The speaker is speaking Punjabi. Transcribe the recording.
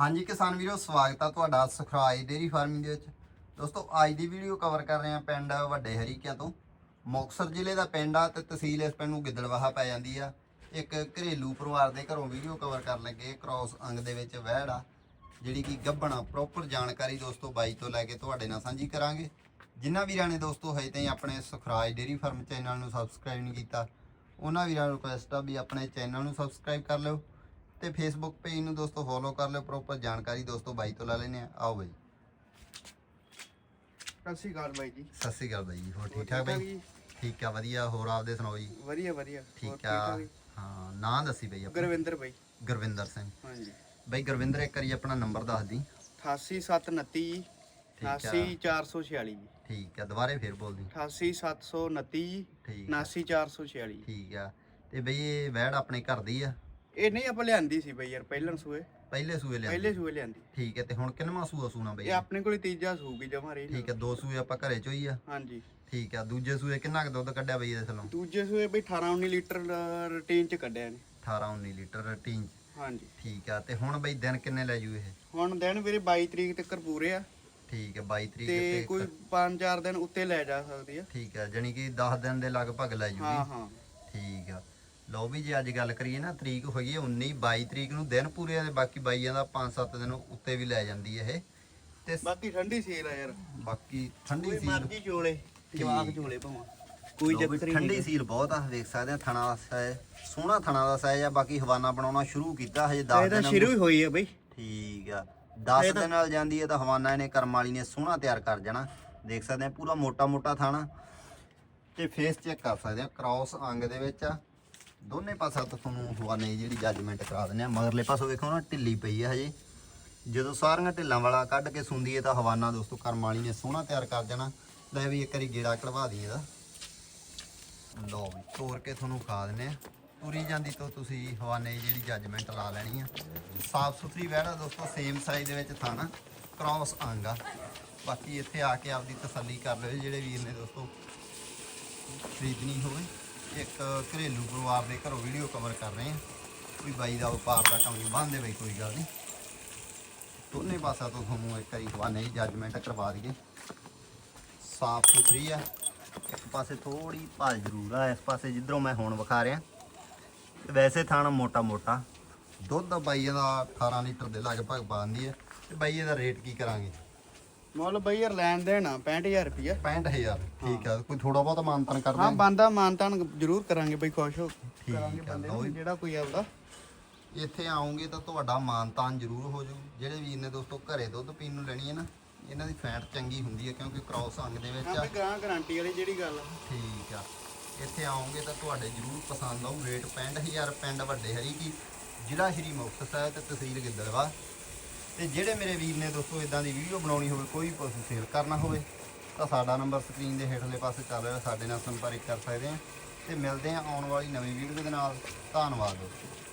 ਹਾਂਜੀ ਕਿਸਾਨ ਵੀਰੋ, ਸਵਾਗਤ ਆ ਤੁਹਾਡਾ ਸੁਖਰਾਜ ਡੇਰੀ ਫਾਰਮਿੰਗ ਦੇ ਵਿੱਚ। ਦੋਸਤੋ, ਅੱਜ ਦੀ ਵੀਡੀਓ ਕਵਰ ਕਰ ਰਹੇ ਆ ਪਿੰਡ ਵੱਡੇ ਹਰੀਕਿਆਂ ਤੋਂ। ਮੁਕਤਸਰ ਜ਼ਿਲ੍ਹੇ ਦਾ ਪਿੰਡ ਆ ਤੇ ਤਹਿਸੀਲ ਇਸ ਪਿੰਡ ਨੂੰ ਗਿੱਦੜਵਾਹਾ ਪੈ ਜਾਂਦੀ ਆ। ਇੱਕ ਘਰੇਲੂ ਪਰਿਵਾਰ ਦੇ ਘਰੋਂ ਵੀਡੀਓ ਕਵਰ ਕਰਨ ਲੱਗੇ ਕ੍ਰਾਸ ਅੰਗ ਦੇ ਵਿੱਚ ਵਹਿੜ ਆ, ਜਿਹੜੀ ਕਿ ਗੱਭਣਾ ਪ੍ਰੋਪਰ ਜਾਣਕਾਰੀ ਦੋਸਤੋ ਬਾਈ ਤੋਂ ਲੈ ਕੇ ਤੁਹਾਡੇ ਨਾਲ ਸਾਂਝੀ ਕਰਾਂਗੇ। ਜਿਨ੍ਹਾਂ ਵੀਰਾਂ ਨੇ ਦੋਸਤੋ ਹਜੇ ਤਾਈਂ ਆਪਣੇ ਸੁਖਰਾਜ ਡੇਰੀ ਫਾਰਮ ਚੈਨਲ ਨੂੰ ਸਬਸਕ੍ਰਾਈਬ ਨਹੀਂ ਕੀਤਾ, ਉਹਨਾਂ ਵੀਰਾਂ ਨੂੰ ਰਿਕੁਐਸਟ ਆ ਵੀ ਆਪਣੇ ਚੈਨਲ ਨੂੰ ਸਬਸਕ੍ਰਾਈਬ ਕਰ ਲਿਓ। ਤੇ ਫੇਸਬੁੱਕ ਪੇਜ ਨੂੰ ਦੋਸਤੋ ਫੋਲੋ ਕਰ ਲਿਓ ਪ੍ਰੋਪਰ ਜਾਣਕਾਰੀ ਦੋਸਤੋ ਬਾਈ ਤੋਂ ਲੈ ਲੈਣੇ ਆ ਆਓ ਬਾਈ। ਸਤਿ ਸ਼੍ਰੀ ਅਕਾਲ ਬਾਈ ਜੀ। ਸਤਿ ਸ਼੍ਰੀ ਅਕਾਲ ਬਾਈ ਜੀ। ਹੋਰ ਠੀਕ ਠਾਕ ਬਾਈ? ਠੀਕ ਆ ਵਧੀਆ। ਹੋਰ ਆਪਦੇ ਸੁਣਾਓ ਜੀ? ਵਧੀਆ ਵਧੀਆ। ਠੀਕ ਆ? ਹਾਂ ਨਾਂ ਦੱਸੀ ਬਾਈ ਆਪਣਾ। ਗੁਰਵਿੰਦਰ ਬਾਈ। ਗੁਰਵਿੰਦਰ ਸਿੰਘ। ਹਾਂਜੀ। ਬਾਈ ਗੁਰਵਿੰਦਰ ਇੱਕ ਵਾਰੀ ਆਪਣਾ ਨੰਬਰ ਦੱਸ ਦੀ। 88729 ਠੀਕ ਆ। 88446 ਜੀ। ਠੀਕ ਆ ਦੁਬਾਰੇ ਫੇਰ ਬੋਲ ਦੀ। 88729 ਠੀਕ ਆ। 89446 ਠੀਕ ਆ। ਤੇ ਬਈ ਇਹ ਵੈੜ ਆਪਣੇ ਘਰ ਦੀ ਆ? ਇਹ ਨਹੀਂ ਆਪਾਂ ਲਿਆਂਦੀ ਸੀ ਬਈ ਯਾਰ ਪਹਿਲਾਂ ਸੂਏ। ਪਹਿਲੇ ਸੂਏ ਲਿਆ ਪਹਿਲੇ ਸੂਏ ਲਿਆਂਦੀ। ਠੀਕ ਹੈ ਤੇ ਹੁਣ ਕਿੰਨਵਾਂ ਸੂਆ ਸੂਣਾ ਬਈ? ਇਹ ਆਪਣੇ ਕੋਲ ਹੀ ਤੀਜਾ ਸੂਗੀ ਜਮਾ ਰਹੀ ਠੀਕ ਹੈ ਦੋ ਸੂਏ ਆਪਾਂ ਘਰੇ ਚੋਂ ਹੀ ਆ। ਹਾਂਜੀ। ਠੀਕ ਆ ਦੂਜੇ ਸੂਏ ਕਿੰਨਾ ਕੁ ਦੁੱਧ ਕੱਢਿਆ ਬਈ ਇਹਦੇ ਥਲੋਂ? ਦੂਜੇ ਸੂਏ ਬਈ 18 19 ਲੀਟਰ ਰੂਟੀਨ ਚ ਕੱਢਿਆ ਨੇ 18 19 ਲੀਟਰ ਰਟੀਨ ਹਾਂਜੀ। ਠੀਕ ਆ ਤੇ ਹੁਣ ਬਈ ਦਿਨ ਕਿੰਨੇ ਲੈ ਜੂ ਇਹ? ਹੁਣ ਦਿਨ ਵੀਰੇ 22 ਤਰੀਕ ਤੱਕ ਪੂਰੇ ਆ। ਠੀਕ ਹੈ 22 ਤਰੀਕ ਤੇ ਕੋਈ 5-4 ਦਿਨ ਉੱਤੇ ਲੈ ਜਾ ਸਕਦੀ ਆ। ਠੀਕ ਹੈ ਜਾਨੀ ਕਿ 10 ਦਿਨ ਦੇ ਲਗਭਗ ਲੈ ਹਾਂ ਜੂਗੀ ਹਾਂ। ਠੀਕ ਆ। ਲਓ ਵੀ ਜੇ ਅੱਜ ਗੱਲ ਕਰੀਏ ਨਾ ਤਰੀਕ ਹੋਈ ਹੈ 19 22 ਤਰੀਕ ਨੂੰ ਦਿਨ ਪੂਰੇ ਆ ਤੇ ਬਾਕੀ ਬਾਈਆਂ ਦਾ 5-7 ਦਿਨ ਉੱਤੇ ਵੀ ਲੈ ਜਾਂਦੀ ਹੈ ਇਹ। ਤੇ ਬਾਕੀ ਠੰਡੀ ਸੇਲ ਆ ਯਾਰ। ਬਾਕੀ ਠੰਡੀ ਸੀਲ। ਮਰਜ਼ੀ ਚੋਲੇ ਜਵਾਕ ਚੋਲੇ ਭਾਵਾਂ। ਕੋਈ ਚੱਕਰ ਹੀ ਠੰਡੀ ਨਹੀਂ। ਸੀਲ ਬਹੁਤ ਆ ਵੇਖ ਸਕਦੇ ਆ ਥਣਾ ਦਾ ਸਾਇਜ਼ ਸੋਹਣਾ ਥਣਾ ਦਾ ਸਾਇਜ਼ ਆ ਬਾਕੀ ਹਵਾਨਾ ਬਣਾਉਣਾ ਸ਼ੁਰੂ ਕੀਤਾ ਹਜੇ 10 ਇਹ ਤਾਂ ਦਿਨ ਸ਼ੁਰੂ ਹੀ ਹੋਈ ਹੈ ਬਈ। ਠੀਕ ਆ 10 ਦਿਨ ਨਾਲ ਜਾਂਦੀ ਹੈ ਤਾਂ ਹਵਾਨਾ ਇਹਨੇ ਕਰਮ ਵਾਲੀ ਨੇ ਸੋਹਣਾ ਤਿਆਰ ਕਰ ਜਾਣਾ। ਦੇਖ ਸਕਦੇ ਆ ਪੂਰਾ ਮੋਟਾ ਮੋਟਾ ਥਾਣਾ। ਤੇ ਫੇਸ ਚੈੱਕ ਕਰ ਸਕਦੇ ਆ ਕ੍ਰਾਸ ਅੰਗ ਦੇ ਵਿੱਚ ਆ। ਦੋਨੇ ਪਾਸਾ ਤੋਂ ਤੁਹਾਨੂੰ ਹਵਾਨੇ ਦੀ ਜਿਹੜੀ ਜੱਜਮੈਂਟ ਕਰਾ ਦਿੰਦੇ ਆ। ਮਗਰਲੇ ਪਾਸੋਂ ਵੇਖੋ ਨਾ, ਢਿੱਲੀ ਪਈ ਆ ਹਜੇ। ਜਦੋਂ ਸਾਰੀਆਂ ਢਿੱਲਾਂ ਵਾਲਾ ਕੱਢ ਕੇ ਸੁੰਦੀ ਹੈ ਤਾਂ ਹਵਾਨਾ ਦੋਸਤੋ, ਕਰਮ ਵਾਲੀ ਨੇ ਸੋਹਣਾ ਤਿਆਰ ਕਰ ਜਾਣਾ ਲੈ ਵੀ ਇੱਕ ਵਾਰੀ ਗੇੜਾ ਕਢਵਾ ਦਈਏ ਇਹਦਾ। ਲਓ ਵੀ ਤੋੜ ਕੇ ਤੁਹਾਨੂੰ ਖਾ ਦਿੰਦੇ ਆ। ਤੁਰੀ ਜਾਂਦੀ ਤੋਂ ਤੁਸੀਂ ਹਵਾਨੇ ਦੀ ਜਿਹੜੀ ਜੱਜਮੈਂਟ ਲਾ ਲੈਣੀ ਆ। ਸਾਫ਼ ਸੁਥਰੀ ਵਹਿੜਾ ਦੋਸਤੋ ਸੇਮ ਸਾਈਜ਼ ਦੇ ਵਿੱਚ ਥਾਣਾ ਕ੍ਰਾਸ ਅੰਗ ਆ। ਬਾਕੀ ਇੱਥੇ ਆ ਕੇ ਆਪਦੀ ਤਸੱਲੀ ਕਰ ਲਿਓ ਜਿਹੜੇ ਵੀਰ ਨੇ ਦੋਸਤੋ, ਖਰੀਦਣੀ ਹੋਵੇ। ਇੱਕ ਘਰੇਲੂ ਪਰਿਵਾਰ ਦੇ ਘਰੋਂ ਵੀਡੀਓ ਕਵਰ ਕਰ ਰਹੇ ਹਾਂ। ਵੀ ਬਾਈ ਦਾ ਵਪਾਰ ਦਾ ਕੰਮ ਨਹੀਂ ਬੰਦੇ ਬਈ ਕੋਈ ਗੱਲ ਨਹੀਂ। ਦੋਨੇ ਪਾਸਾ ਤੋਂ ਤੁਹਾਨੂੰ ਇੱਕ ਵਾਰੀ ਹਵਾਨੇ ਜੱਜਮੈਂਟ ਕਰਵਾ ਦਈਏ। ਸਾਫ਼ ਸੁਥਰੀ ਆ। ਇੱਕ ਪਾਸੇ ਥੋੜੀ ਭਾਲ ਜ਼ਰੂਰ ਆ, ਇਸ ਪਾਸੇ ਜਿੱਧਰੋਂ ਮੈਂ ਹੁਣ ਵਿਖਾ ਰਿਹਾ। ਵੈਸੇ ਥਾਣਾ ਮੋਟਾ ਮੋਟਾ। ਦੁੱਧ ਬਾਈਏ ਦਾ 18 ਲੀਟਰ ਦੇ ਲਗਭਗ ਪਾਉਂਦੀ ਹੈ। ਤੇ ਬਾਈ ਇਹਦਾ ਰੇਟ ਕੀ ਕਰਾਂਗੇ? ਮੁੱਲ ਬਈ ਯਾਰ ਲੈਣ ਦੇਣਾ 65000 ਰੁਪਇਆ 65000 ਠੀਕ ਆ। ਕੋਈ ਥੋੜਾ ਬਹੁਤਾ ਮਾਨਤਨ ਕਰ ਹਾਂ ਬੰਦਾ ਮਾਨਤਾਨ ਜ਼ਰੂਰ ਕਰਾਂਗੇ ਬਈ ਖੁਸ਼ ਹੋ ਕਰਾਂਗੇ ਆ, ਬੰਦੇ ਲਓ ਨੂੰ ਜੀ। ਜਿਹੜਾ ਕੋਈ ਆਉਂਦਾ। ਇੱਥੇ ਆਉਂਗੇ ਤਾਂ ਤੁਹਾਡਾ ਮਾਨਤਾਨ ਜ਼ਰੂਰ ਹੋ ਜਾਊ। ਜਿਹੜੇ ਵੀਰ ਨੇ ਦੋਸਤੋ ਘਰੇ ਦੁੱਧ ਪੀਣ ਨੂੰ ਲੈਣੀ ਹੈ ਨਾ ਇਹਨਾਂ ਦੀ ਫੈਟ ਚੰਗੀ ਹੁੰਦੀ ਹੈ ਕਿਉਂਕਿ ਕ੍ਰਾਸ ਅੰਗ ਦੇ ਵਿੱਚ ਆ। ਗਾਂ ਗਾਰੰਟੀ ਵਾਲੀ ਜਿਹੜੀ ਗੱਲ। ਠੀਕ ਆ। ਇੱਥੇ ਆਉਂਗੇ ਤਾਂ ਤੁਹਾਡੇ ਜ਼ਰੂਰ ਪਸੰਦ ਆਊ। ਰੇਟ 65000 ਪਿੰਡ ਵੱਡੇ ਹਰੀ ਕੀ ਜ਼ਿਲ੍ਹਾ ਸ਼੍ਰੀ ਮੁਕਤਸਰ ਸਾਹਿਬ ਤੇ ਤਹਿਸੀਲ ਗਿੱਦੜਵਾ। ਤੇ ਜਿਹੜੇ ਮੇਰੇ ਵੀਰ ਨੇ ਦੋਸਤੋ ਇਦਾਂ ਦੀ ਵੀਡੀਓ ਬਣਾਉਣੀ ਹੋਵੇ, ਕੋਈ ਪਸ਼ੂ ਸੇਲ ਕਰਨਾ ਹੋਵੇ, ਤਾਂ ਸਾਡਾ ਨੰਬਰ ਸਕਰੀਨ ਦੇ ਹੇਠਲੇ ਪਾਸੇ ਚੱਲ ਰਿਹਾ, ਸਾਡੇ ਨਾਲ ਸੰਪਰਕ ਕਰ ਸਕਦੇ ਆ ਤੇ ਮਿਲਦੇ ਆ ਆਉਣ ਵਾਲੀ ਨਵੀਂ ਵੀਡੀਓ ਦੇ ਨਾਲ। ਧੰਨਵਾਦ ਦੋਸਤੋ।